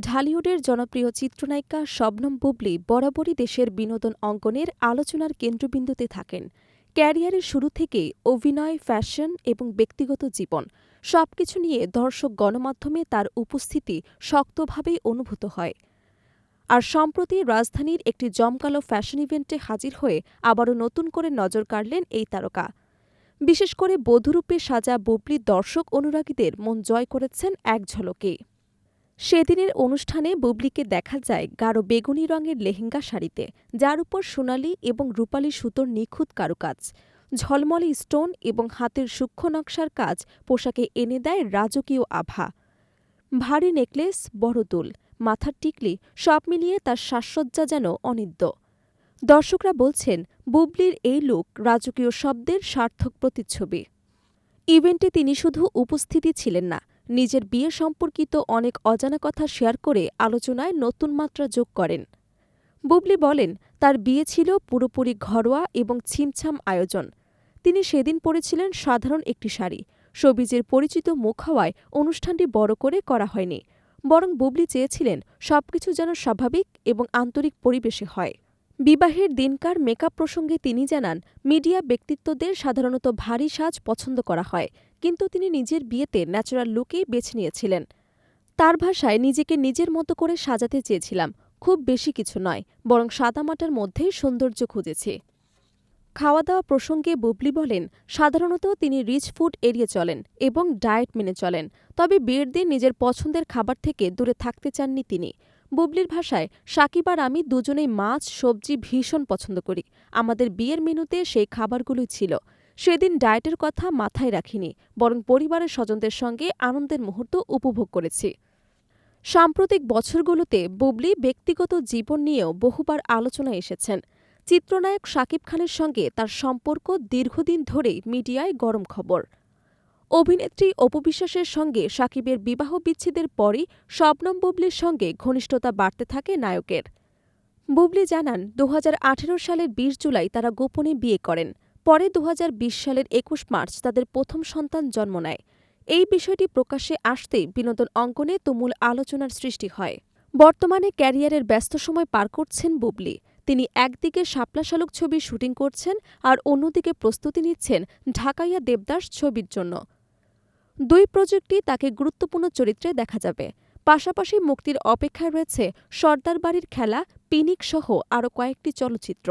ঢালিউডের জনপ্রিয় চিত্রনায়িকা শবনম বুবলি বরাবরই দেশের বিনোদন অঙ্গনের আলোচনার কেন্দ্রবিন্দুতে থাকেন। ক্যারিয়ারের শুরু থেকেই অভিনয়, ফ্যাশন এবং ব্যক্তিগত জীবন সবকিছু নিয়ে দর্শক গণমাধ্যমে তার উপস্থিতি শক্তভাবেই অনুভূত হয়। আর সম্প্রতি রাজধানীর একটি জমকালো ফ্যাশন ইভেন্টে হাজির হয়ে আবারও নতুন করে নজর কাড়লেন এই তারকা। বিশেষ করে বধূরূপে সাজা বুবলি দর্শক অনুরাগীদের মন জয় করেছেন এক ঝলকে। সেদিনের অনুষ্ঠানে বুবলিকে দেখা যায় গাঢ় বেগুনি রঙের লেহেঙ্গা শাড়িতে, যার উপর সোনালি এবং রূপালি সুতোর নিখুঁত কারুকাজ। ঝলমলে স্টোন এবং হাতের সূক্ষ্ম নকশার কাজ পোশাকে এনে দেয় রাজকীয় আভা। ভারী নেকলেস, বড় দুল মাথার টিকলি সব মিলিয়ে তার সাজসজ্জা যেন অনিদ্য। দর্শকরা বলছেন, বুবলির এই লুক রাজকীয় শব্দের সার্থক প্রতিচ্ছবি। ইভেন্টে তিনি শুধু উপস্থিতি ছিলেন না নিজের বিয়ে সম্পর্কিত অনেক অজানা কথা শেয়ার করে আলোচনায় নতুন মাত্রা যোগ করেন। বুবলি বলেন, তার বিয়ে ছিল পুরোপুরি ঘরোয়া এবং ছিমছাম আয়োজন। তিনি সেদিন পরেছিলেন সাধারণ একটি শাড়ি। সবিজের পরিচিত মুখ হওয়ায় অনুষ্ঠানটি বড় করে করা হয়নি, বরং বুবলি চেয়েছিলেন সবকিছু যেন স্বাভাবিক এবং আন্তরিক পরিবেশে হয়। বিবাহের দিনকার মেকআপ প্রসঙ্গে তিনি জানান, মিডিয়া ব্যক্তিত্বদের সাধারণত ভারী সাজ পছন্দ করা হয়, কিন্তু তিনি নিজের বিয়েতে ন্যাচারাল লুকেই বেছে নিয়েছিলেন। তার ভাষায় নিজেকে নিজের মতো করে সাজাতে চেয়েছিলাম, খুব বেশি কিছু নয়, বরং সাদামাটার মধ্যেই সৌন্দর্য খুঁজেছি। খাওয়া দাওয়া প্রসঙ্গে বুবলি বলেন, সাধারণত তিনি রিচ ফুড এড়িয়ে চলেন এবং ডায়েট মেনে চলেন, তবে বিয়ের দিন নিজের পছন্দের খাবার থেকে দূরে থাকতে চাননি তিনি। বুবলির ভাষায়, সাকিব আর আমি দুজনেই মাছ, সবজি ভীষণ পছন্দ করি। আমাদের বিয়ের মেনুতে সেই খাবারগুলোই ছিল। সেদিন ডায়েটের কথা মাথায় রাখিনি, বরং পরিবারের স্বজনদের সঙ্গে আনন্দের মুহূর্ত উপভোগ করেছি। সাম্প্রতিক বছরগুলোতে বুবলি ব্যক্তিগত জীবন নিয়েও বহুবার আলোচনায় এসেছেন। চিত্রনায়ক শাকিব খানের সঙ্গে তার সম্পর্ক দীর্ঘদিন ধরেই মিডিয়ায় গরম খবর। অভিনেত্রী অপবিশ্বাসের সঙ্গে সাকিবের বিবাহ বিচ্ছেদের পরই শবনম বুবলির সঙ্গে ঘনিষ্ঠতা বাড়তে থাকে নায়কের। বুবলি জানান, দুহাজার আঠেরো সালের বিশ জুলাই তারা গোপনে বিয়ে করেন। পরে দুহাজার বিশ সালের একুশ মার্চ তাদের প্রথম সন্তান জন্ম নেয়। এই বিষয়টি প্রকাশ্যে আসতেই বিনোদন অঙ্গনে তুমুল আলোচনার সৃষ্টি হয়। বর্তমানে ক্যারিয়ারের ব্যস্ত সময় পার করছেন বুবলি। তিনি একদিকে শাপলা শালুক ছবির শুটিং করছেন আর অন্যদিকে প্রস্তুতি নিচ্ছেন ঢাকাইয়া দেবদাস ছবির জন্য। দুই প্রজেক্টই তাকে গুরুত্বপূর্ণ চরিত্রে দেখা যাবে। পাশাপাশি মুক্তির অপেক্ষায় রয়েছে সর্দার বাড়ির খেলা, পিনিক সহ আরও কয়েকটি চলচ্চিত্র।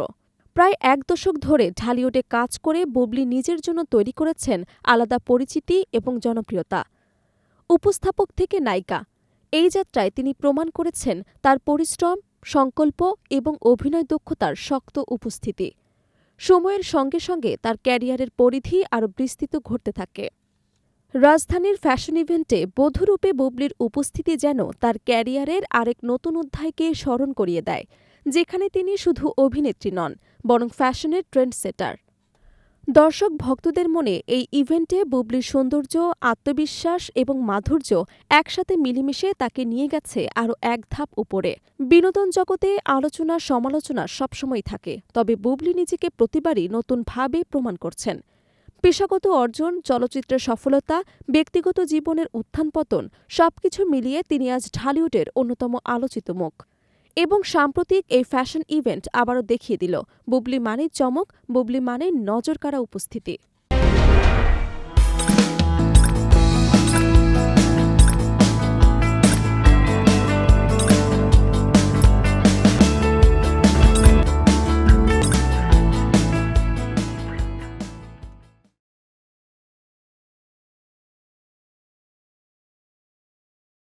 প্রায় এক দশক ধরে ঢালিউডে কাজ করে বুবলি নিজের জন্য তৈরি করেছেন আলাদা পরিচিতি এবং জনপ্রিয়তা। উপস্থাপক থেকে নায়িকা। এই যাত্রায় তিনি প্রমাণ করেছেন তার পরিশ্রম সংকল্প এবং অভিনয় দক্ষতার শক্ত উপস্থিতি। সময়ের সঙ্গে সঙ্গে তার ক্যারিয়ারের পরিধি আরও বিস্তৃত ঘটতে থাকে। রাজধানীর ফ্যাশন ইভেন্টে বধুরূপে বুবলির উপস্থিতি যেন তার ক্যারিয়ারের আরেক নতুন অধ্যায়কে স্মরণ করিয়ে দেয়, যেখানে তিনি শুধু অভিনেত্রী নন, বরং ফ্যাশনের ট্রেন্ড সেটার দর্শক ভক্তদের মনে এই ইভেন্টে বুবলির সৌন্দর্য, আত্মবিশ্বাস এবং মাধুর্য একসাথে মিলেমিশে তাকে নিয়ে গেছে আরও এক ধাপ উপরে। বিনোদন জগতে আলোচনা, সমালোচনা সবসময় থাকে, তবে বুবলি নিজেকে প্রতিবারই নতুনভাবে প্রমাণ করছেন। পেশাগত অর্জন, চলচ্চিত্রের সফলতা, ব্যক্তিগত জীবনের উত্থান পতন সবকিছু মিলিয়ে তিনি আজ ঢালিউডের অন্যতম আলোচিত মুখ। এবং সাম্প্রতিক এই ফ্যাশন ইভেন্ট আবারও দেখিয়ে দিল। বুবলি মানেই চমক, বুবলি মানেই নজরকাড়া উপস্থিতি।